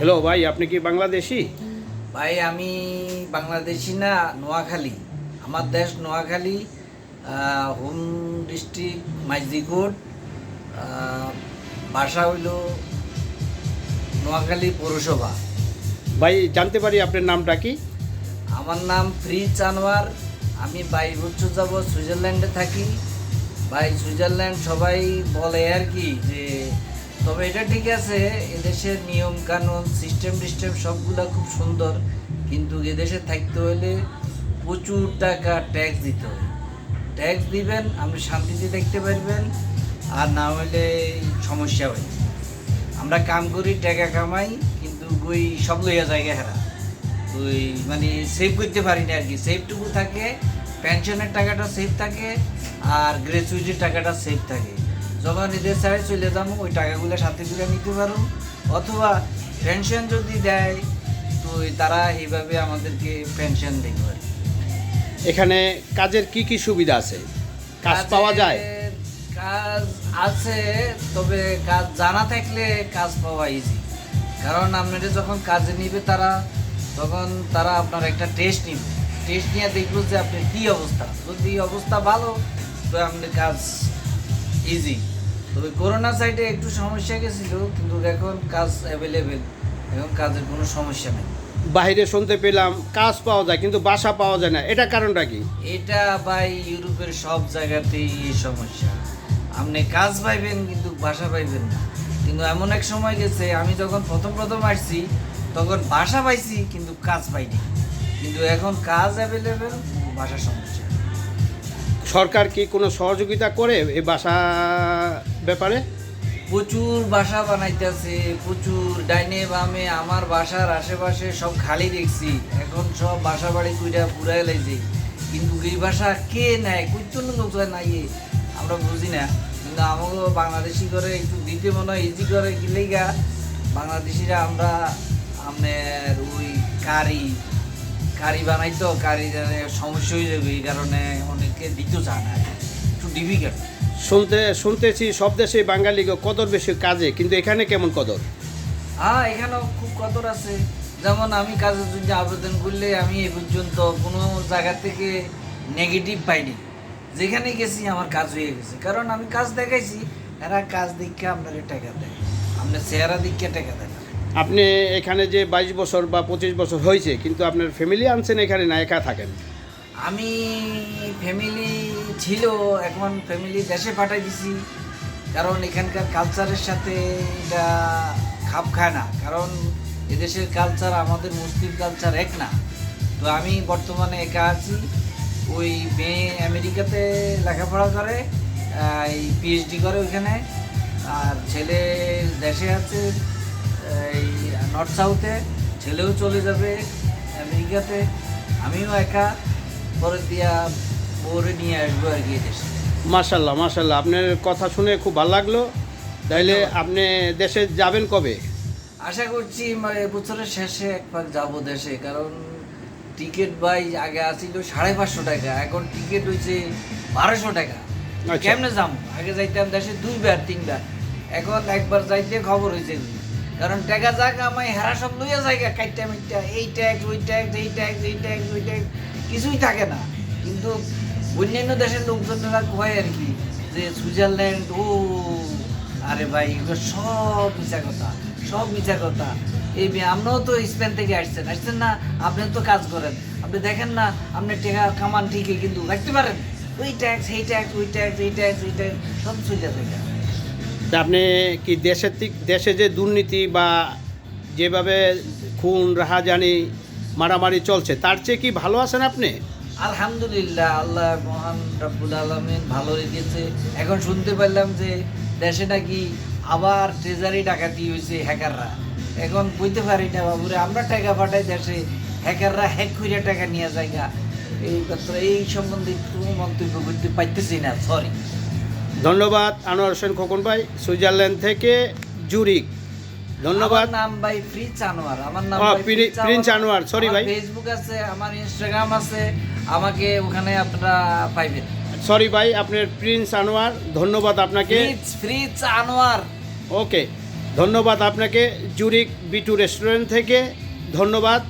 Hello ভাই আপনি কি বাংলাদেশি? ভাই আমি বাংলাদেশি না নোয়াখালী। আমার দেশ নোয়াখালী হোম ডিস্ট্রিক্ট মাইজদিকোট বাসা হইল নোয়াখালী পৌরসভা। ভাই জানতে পারি আপনার নামটা কি? আমার নাম ফ্রিজ আনোয়ার। আমি বাইশ বছর যাব সুইজারল্যান্ডে থাকি। ভাই সুইজারল্যান্ড সবাই বলে আর কি যে তবে এটা ঠিক আছে, এদেশের নিয়ম, কানুন সিস্টেম টিস্টেম সবগুলা খুব সুন্দর, কিন্তু এদেশে থাকতে হলে প্রচুর টাকা ট্যাক্স দিতে হয়। ট্যাক্স দিবেন, আপনি শান্তিতে দেখতে পারবেন, আর না হলে সমস্যা হয়। আমরা কাম করি, টাকা কামাই, কিন্তু ওই সব লইয়া জায়গা হেরা। ওই মানে সেভ করতে পারি না আর কি সেভটুকু থাকে পেনশনের টাকাটা সেভ থাকে, আর গ্র্যাচুইটির টাকাটা সেভ থাকে। যখন এদের সাইড চলে যাব ওই টাকাগুলো সাথে তুলে নিতে পারো। অথবা পেনশন যদি দেয় তো তারা এইভাবে আমাদেরকে পেনশন আর কি। এখানে কাজের কি কি সুবিধা আছে? কাজ পাওয়া যায়? কাজ আছে তবে কাজ জানা থাকলে কাজ পাওয়া ইজি কারণ আপনাদের যখন কাজে নিবে তারা তখন তারা আপনার একটা টেস্ট নিবে। টেস্ট নিয়ে দেখব যে আপনার কী অবস্থা। যদি অবস্থা ভালো তো আপনার কাজ ইজি তবে করোনা সাইডে একটু সমস্যা গেছিল কিন্তু এখন কাজ অ্যাভেলেবেল এখন কাজের কোনো সমস্যা নেই। বাইরে শুনতে পেলাম কাজ পাওয়া যায় কিন্তু বাসা পাওয়া যায় না। এটা কারণটা কি? এটা ভাই ইউরোপের সব জায়গাতেই এই সমস্যা। আপনি কাজ পাইবেন কিন্তু বাসা পাইবেন না। কিন্তু এমন এক সময় গেছে আমি যখন প্রথম প্রথম আসছি তখন বাসা পাইছি কিন্তু কাজ পাইনি। কিন্তু এখন কাজ অ্যাভেলেবেল বাসার সমস্যা। সরকার কি কোনো সহযোগিতা করে এই বাসা ব্যাপারে? প্রচুর বাসা বানাইতেছে, প্রচুর। ডাইনে বামে আমার বাসার আশেপাশে সব খালি দেখছি। এখন সব বাসা বাড়ি কুইটা পুরাই লাইছে। কিন্তু এই বাসা কে নেয়? কুইতুন লোক নাই আমরা বুঝি না। কিন্তু আমাকে বাংলাদেশি করে একটু দিতে মনে হয়, ইজি করে। গেলেই গা বাংলাদেশিরা আমরা আপনার ওই কারি কারি বানাই তো কারি সমস্যা হয়ে যাবে এই কারণে অনেকে দিতে চায় না। একটু ডিফিকাল্ট শুনতে শুনতেছি সব দেশে বাঙালি কদর বেশি কাজে কিন্তু এখানে কেমন কদর? হ্যাঁ এখানেও খুব কদর আছে। যেমন আমি কাজের জন্য আবেদন করলে আমি এ পর্যন্ত কোনো জায়গা থেকে নেগেটিভ পাইনি। যেখানে গেছি আমার কাজ হয়ে গেছে। কারণ আমি কাজ দেখাইছি এরা কাজ দেখে আপনাকে টাকা দেয়। আপনার চেহারা দেখে টাকা দেয়। আপনি এখানে যে বাইশ বছর বা পঁচিশ বছর হয়েছে, কিন্তু আপনার ফ্যামিলি আনছেন এখানে না, একা থাকেন? আমি ফ্যামিলি ছিল, এখন ফ্যামিলি দেশে পাঠাই দিছি। কারণ এখানকার কালচারের সাথে এটা খাপ খায় না। কারণ এদেশের কালচার আমাদের মুসলিম কালচার এক না। তো আমি বর্তমানে একা আছি। ওই মেয়ে আমেরিকাতে লেখাপড়া করে এই পিএইচডি করে ওইখানে। আর ছেলে দেশে আছে এই নর্থ সাউথে ছেলেও চলে যাবে আমেরিকাতে। আমিও একা পরে দিয়া বউরে নিয়ে আসব আর কি দেশে। মাশাল্লাহ মাশাল্লাহ। আপনার কথা শুনে খুব ভালো লাগল। তাইলে আপনি দেশে যাবেন কবে? আশা করছি মানে বছরের শেষে একবার যাব দেশে কারণ টিকিট বাই আগে আসিল সাড়ে পাঁচশো টাকা এখন টিকিট হয়েছে বারোশো টাকা। আচ্ছা। কেমনে যাব? আগে যাইতাম দেশে দুইবার তিনবার। এখন একবার যাইতে খবর হয়েছে কারণ টাকা যাক আমি হেরা সব লইয়া জায়গা কাইটা মিটটা, এই ট্যাক্স ওই ট্যাক্স এই ট্যাক্স এই ট্যাক্স ওই ট্যাক্স কিছুই থাকে না। কিন্তু অন্যান্য দেশের লোকজনেরা কয় আর কি, যে সুইজারল্যান্ড, ও, আরে ভাই, এগুলো সব মিছা কথা, সব মিছা কথা। এই আমরাও তো স্পেন থেকে আসছেন আসছেন না, আপনি তো কাজ করেন। আপনি দেখেন না, আপনি টাকা কামান ঠিকই, কিন্তু রাখতে পারেন। ওই ট্যাক্স এই ট্যাক্স ওই ট্যাক্স এই ট্যাক্স এই ট্যাক্স সব সুবিধা থেকে আপনি কি দেশের দেশে যে দুর্নীতি বা যেভাবে খুন, রাহাজানি, মারামারি চলছে, তার চেয়ে কি ভালো আছেন আপনি? আলহামদুলিল্লাহ, আল্লাহ মহান রাব্বুল আলমিন ভালো রেখেছে। এখন শুনতে পারলাম যে দেশে নাকি আবার ট্রেজারি ডাকাতি হয়েছে হ্যাকাররা। এখন বুঝতে পারি না বাবুরে, আমরা টাকা পাঠাই দেশে, হ্যাকাররা হ্যাক করে টাকা নিয়ে জায়গা এই কথা, এই সম্বন্ধে একটু মন্তব্য করতে পারতেছি না সরি ধন্যবাদ আনোয়ার হোসেন খোকন ভাই সুইজারল্যান্ড থেকে জুরিক ধন্যবাদ। নাম ভাই প্রিন্স আনোয়ার আমার নাম প্রিন্স আনোয়ার, আমার ভাই। ফেসবুক আছে আমার ইনস্টাগ্রাম আছে আমাকে ওখানে আপনারা পাইবেন। সরি ভাই আপনার প্রিন্স আনোয়ার ধন্যবাদ আপনাকে। ফ্রিজ আনোয়ার ওকে ধন্যবাদ আপনাকে জুরিক বিটু রেস্টুরেন্ট থেকে ধন্যবাদ।